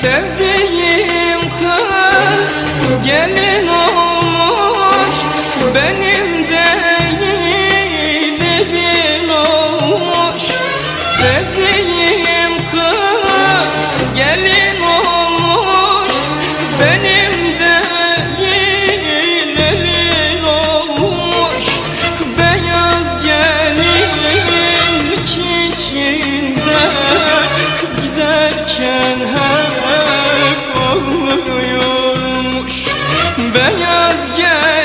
Sevdiğim kız gelin olmuş Benim değil elin olmuş. Sevdiğim kız gelin olmuş Benim değil elin olmuş. Beyaz gelin içinde Giderken hep Beyaz gelin